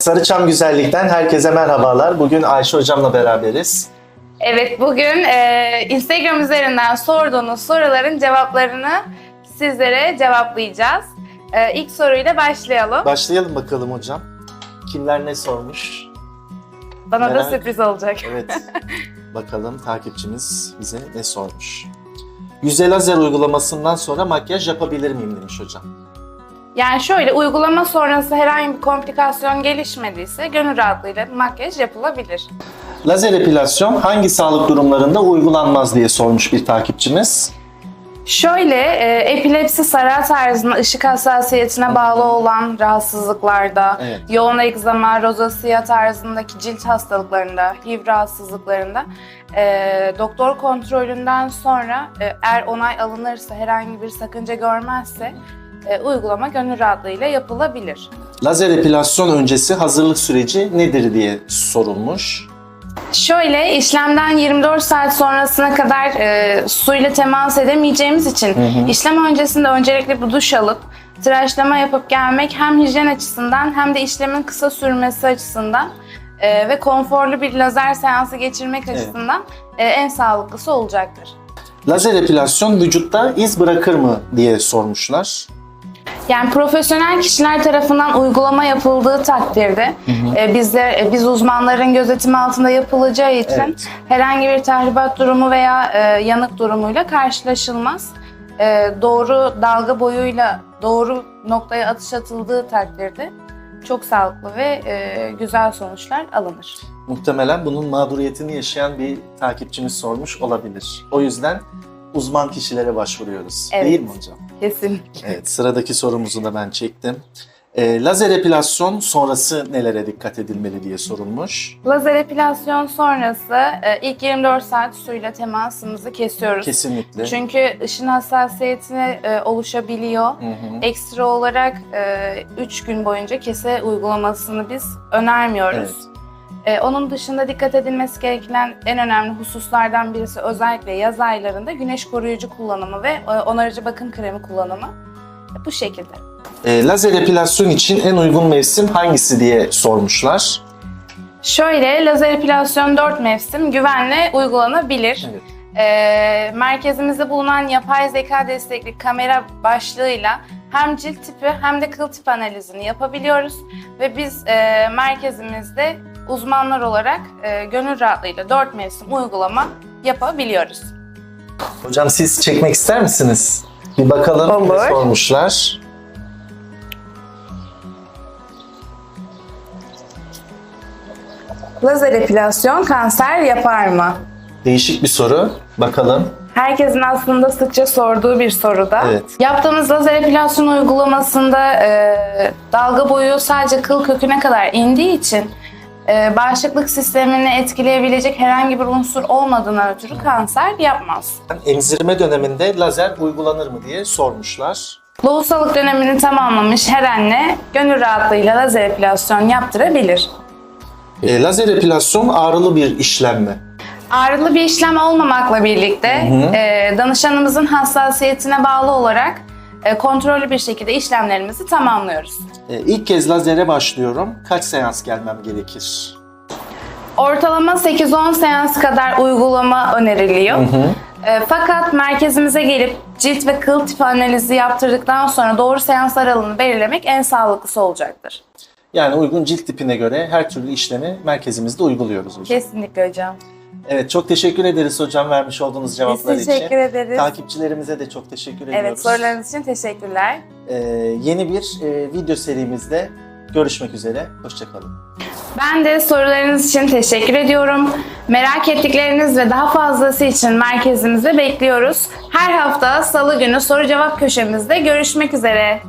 Sarıçam Güzellik'ten herkese merhabalar. Bugün Ayşe Hocam'la beraberiz. Evet, bugün e, Instagram üzerinden sorduğunuz soruların cevaplarını sizlere cevaplayacağız. E, ilk soruyla başlayalım. Başlayalım bakalım hocam. Kimler ne sormuş? Bana da merak- sürpriz olacak. Evet. bakalım takipçimiz bize ne sormuş. Yüze lazer uygulamasından sonra makyaj yapabilir miyim demiş hocam. Yani şöyle, uygulama sonrası herhangi bir komplikasyon gelişmediyse gönül rahatlığıyla makyaj yapılabilir. Lazer epilasyon hangi sağlık durumlarında uygulanmaz diye sormuş bir takipçimiz. Şöyle, e, epilepsi sara tarzında ışık hassasiyetine bağlı olan rahatsızlıklarda, Evet. yoğun egzama, rozasiya tarzındaki cilt hastalıklarında, HIV rahatsızlıklarında e, doktor kontrolünden sonra e, eğer onay alınırsa, herhangi bir sakınca görmezse e, uygulama gönül rahatlığıyla yapılabilir. Lazer epilasyon öncesi hazırlık süreci nedir diye sorulmuş. Şöyle işlemden 24 saat sonrasına kadar e, suyla temas edemeyeceğimiz için hı. işlem öncesinde öncelikle bir duş alıp tıraşlama yapıp gelmek hem hijyen açısından hem de işlemin kısa sürmesi açısından e, ve konforlu bir lazer seansı geçirmek Evet. açısından e, en sağlıklısı olacaktır. Lazer epilasyon vücutta iz bırakır mı diye sormuşlar. Yani profesyonel kişiler tarafından uygulama yapıldığı takdirde e, bizler e, biz uzmanların gözetimi altında yapılacağı için Evet. herhangi bir tahribat durumu veya e, yanık durumuyla karşılaşılmaz. E, doğru dalga boyuyla doğru noktaya atış atıldığı takdirde çok sağlıklı ve e, güzel sonuçlar alınır. Muhtemelen bunun mağduriyetini yaşayan bir takipçimiz sormuş olabilir. O yüzden uzman kişilere başvuruyoruz. Evet. Değil mi hocam? Kesinlikle. Evet, sıradaki sorumuzu da ben çektim. Ee, lazer epilasyon sonrası nelere dikkat edilmeli diye sorulmuş. Lazer epilasyon sonrası e, ilk 24 saat suyla temasımızı kesiyoruz. Kesinlikle. Çünkü ışın hassasiyetine e, oluşabiliyor. Hı hı. Ekstra olarak 3 gün boyunca kese uygulamasını biz önermiyoruz. E, onun dışında dikkat edilmesi gereken en önemli hususlardan birisi özellikle yaz aylarında güneş koruyucu kullanımı ve e, onarıcı bakım kremi kullanımı. E, bu şekilde. Ee, lazer epilasyon için en uygun mevsim hangisi diye sormuşlar. Şöyle lazer epilasyon 4 mevsim güvenle uygulanabilir. Evet. E, merkezimizde bulunan yapay zeka destekli kamera başlığıyla hem cilt tipi hem de kıl tip analizini yapabiliyoruz ve biz e, merkezimizde uzmanlar olarak e, gönül rahatlığıyla 4 mevsim uygulama yapabiliyoruz. Hocam siz çekmek ister misiniz? Bir bakalım ne Olur. sormuşlar. Lazer epilasyon kanser yapar mı? Değişik bir soru. Bakalım. Herkesin aslında sıkça sorduğu bir soruda. Evet. Yaptığımız lazer epilasyon uygulamasında e, dalga boyu sadece kıl köküne kadar indiği için e, bağışıklık sistemini etkileyebilecek herhangi bir unsur olmadığına ötürü kanser yapmaz. Emzirme döneminde lazer uygulanır mı diye sormuşlar. Lohusalık dönemini tamamlamış her anne gönül rahatlığıyla lazer epilasyon yaptırabilir. Ee, lazer epilasyon ağrılı bir işlem mi? Ağrılı bir işlem olmamakla birlikte e, danışanımızın hassasiyetine bağlı olarak e, kontrollü bir şekilde işlemlerimizi tamamlıyoruz. Ee, ilk kez lazere başlıyorum. Kaç seans gelmem gerekir? Ortalama 8-10 seans kadar uygulama öneriliyor. E, fakat merkezimize gelip cilt ve kıl tipi analizi yaptırdıktan sonra doğru seans aralığını belirlemek en sağlıklısı olacaktır. Yani uygun cilt tipine göre her türlü işlemi merkezimizde uyguluyoruz hocam. Kesinlikle hocam. Evet çok teşekkür ederiz hocam vermiş olduğunuz Biz cevaplar için. teşekkür ederiz. Takipçilerimize de çok teşekkür ediyoruz. Evet sorularınız için teşekkürler. Ee, yeni bir e, video serimizde görüşmek üzere. Hoşçakalın. Ben de sorularınız için teşekkür ediyorum. Merak ettikleriniz ve daha fazlası için merkezimize bekliyoruz. Her hafta salı günü soru cevap köşemizde görüşmek üzere.